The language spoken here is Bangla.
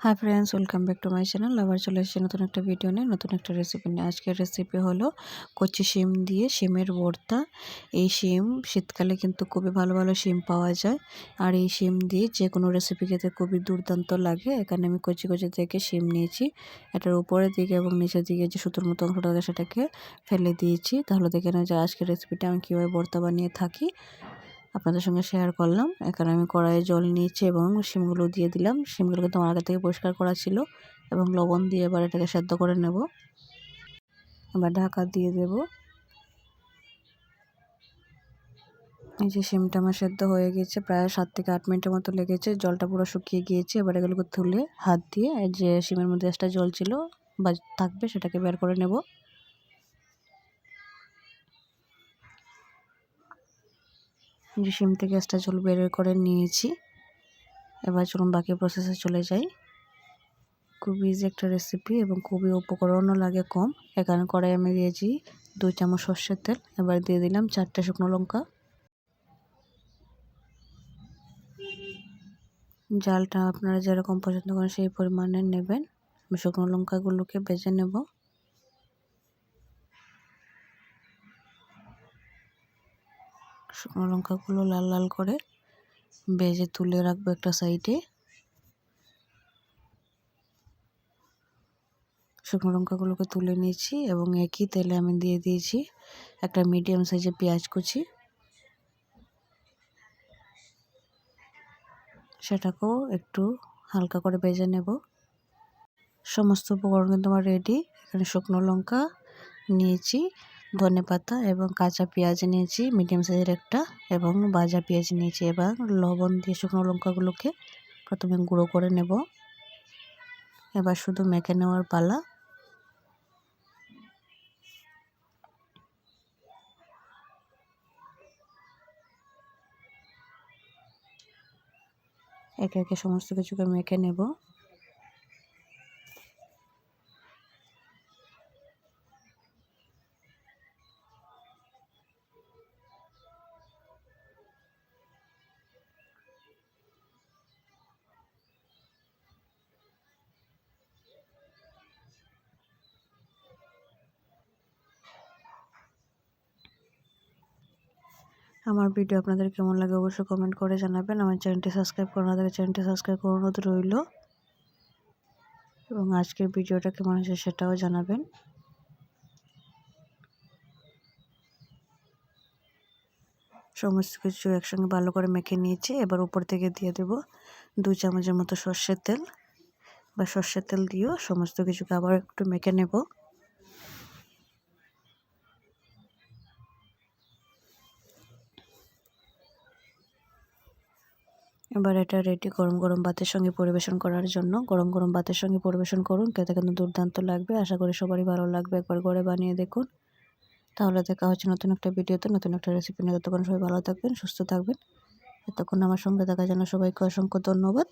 Hi friends welcome back to my channel আবার চলে এসেছি নতুন একটা ভিডিও নিয়ে, নতুন একটা রেসিপি নিয়ে। আজকের রেসিপি হলো কচি শিম দিয়ে শিমের ভর্তা এই শিম শীতকালে কিন্তু খুবই ভালো ভালো শিম পাওয়া যায়। আর এই শিম দিয়ে যে কোনো রেসিপি খেতে খুবই দুর্দান্ত লাগে। এখানে আমি কচি কচি থেকে শিম নিয়েছি। এটার উপরের দিকে এবং নিচের দিকে যে সুতোর মতো অংশটা সেটাকে ফেলে দিয়েছি। তাহলে দেখে না যায় আজকের রেসিপিটা আমি কীভাবে ভর্তা বানিয়ে থাকি। আপনাদের সঙ্গে শেয়ার করলাম। এখানে আমি কড়াইয়ে জল নিয়েছি এবং শিমগুলো দিয়ে দিলাম। শিমগুলোকে তোমার আগে থেকে পরিষ্কার করা ছিল এবং লবণ দিয়ে এবার এটাকে সেদ্ধ করে নেব। এবার ঢাকা দিয়ে দেব। এই যে শিমটা আমার সেদ্ধ হয়ে গেছে, প্রায় সাত থেকে আট মিনিটের মতো লেগেছে। জলটা পুরো শুকিয়ে গিয়েছে। এবার এগুলোকে তুলে হাত দিয়ে যে শিমের মধ্যে একটা জল ছিল বা থাকবে সেটাকে বের করে নেব। যে সিম থেকে গ্যাসটা জল বের করে নিয়েছি। এবার চলুন বাকি প্রসেসে চলে যাই। খুবই ইজি একটা রেসিপি এবং খুবই উপকরণও লাগে কম। এখানে কড়াই আমি দিয়েছি দুই চামচ সর্ষের তেল। এবার দিয়ে দিলাম চারটে শুকনো লঙ্কা। জালটা আপনারা যেরকম পছন্দ করেন সেই পরিমাণে নেবেন। শুকনো লঙ্কাগুলোকে বেজে নেব। শুকনো লঙ্কাগুলো লাল লাল করে বেজে তুলে রাখব একটা সাইডে। শুকনো লঙ্কাগুলোকে তুলে নিয়েছি এবং একই তেলে আমি দিয়ে দিয়েছি একটা মিডিয়াম সাইজের পেঁয়াজ কুচি। সেটাকেও একটু হালকা করে ভেজে নেব। সমস্ত উপকরণ কিন্তু আমার রেডি এখানে শুকনো লঙ্কা নিয়েছি। ধনে পাতা এবং কাঁচা পেঁয়াজ নিয়েছি মিডিয়াম সাইজের একটা, এবং ভাজা পেঁয়াজ নিয়েছি এবার। লবণ দিয়ে শুকনো লঙ্কাগুলোকে প্রথমে গুঁড়ো করে নেব। এবার শুধু মেখে নেওয়ার পালা। একে একে সমস্ত কিছুকে মেখে নেব। আমার ভিডিও আপনাদের কেমন লাগে অবশ্যই কমেন্ট করে জানাবেন। আমার চ্যানেলটি সাবস্ক্রাইব করুন আপনাদের চ্যানেলটি সাবস্ক্রাইব করুন রইল। এবং আজকের ভিডিওটা কেমন হয়েছে সেটাও জানাবেন। সমস্ত কিছু একসঙ্গে ভালো করে মেখে নিয়েছি। এবার উপর থেকে দিয়ে দেব দু চামচের মতো সর্ষের তেল। বা সর্ষের তেল দিয়েও সমস্ত কিছুকে আবার একটু মেখে নেব। এবার এটা রেডি গরম গরম ভাতের সঙ্গে পরিবেশন করার জন্য। গরম গরম ভাতের সঙ্গে পরিবেশন করুন। খেতে কিন্তু দুর্দান্ত লাগবে। আশা করি সবারই ভালো লাগবে। একবার করে বানিয়ে দেখুন। তাহলে দেখা হচ্ছে নতুন একটা ভিডিওতে, নতুন একটা রেসিপি নিয়ে। ততক্ষণ সবাই ভালো থাকবেন, সুস্থ থাকবেন। এতক্ষণ আমার সঙ্গে দেখা জন্য সবাইকে অসংখ্য ধন্যবাদ।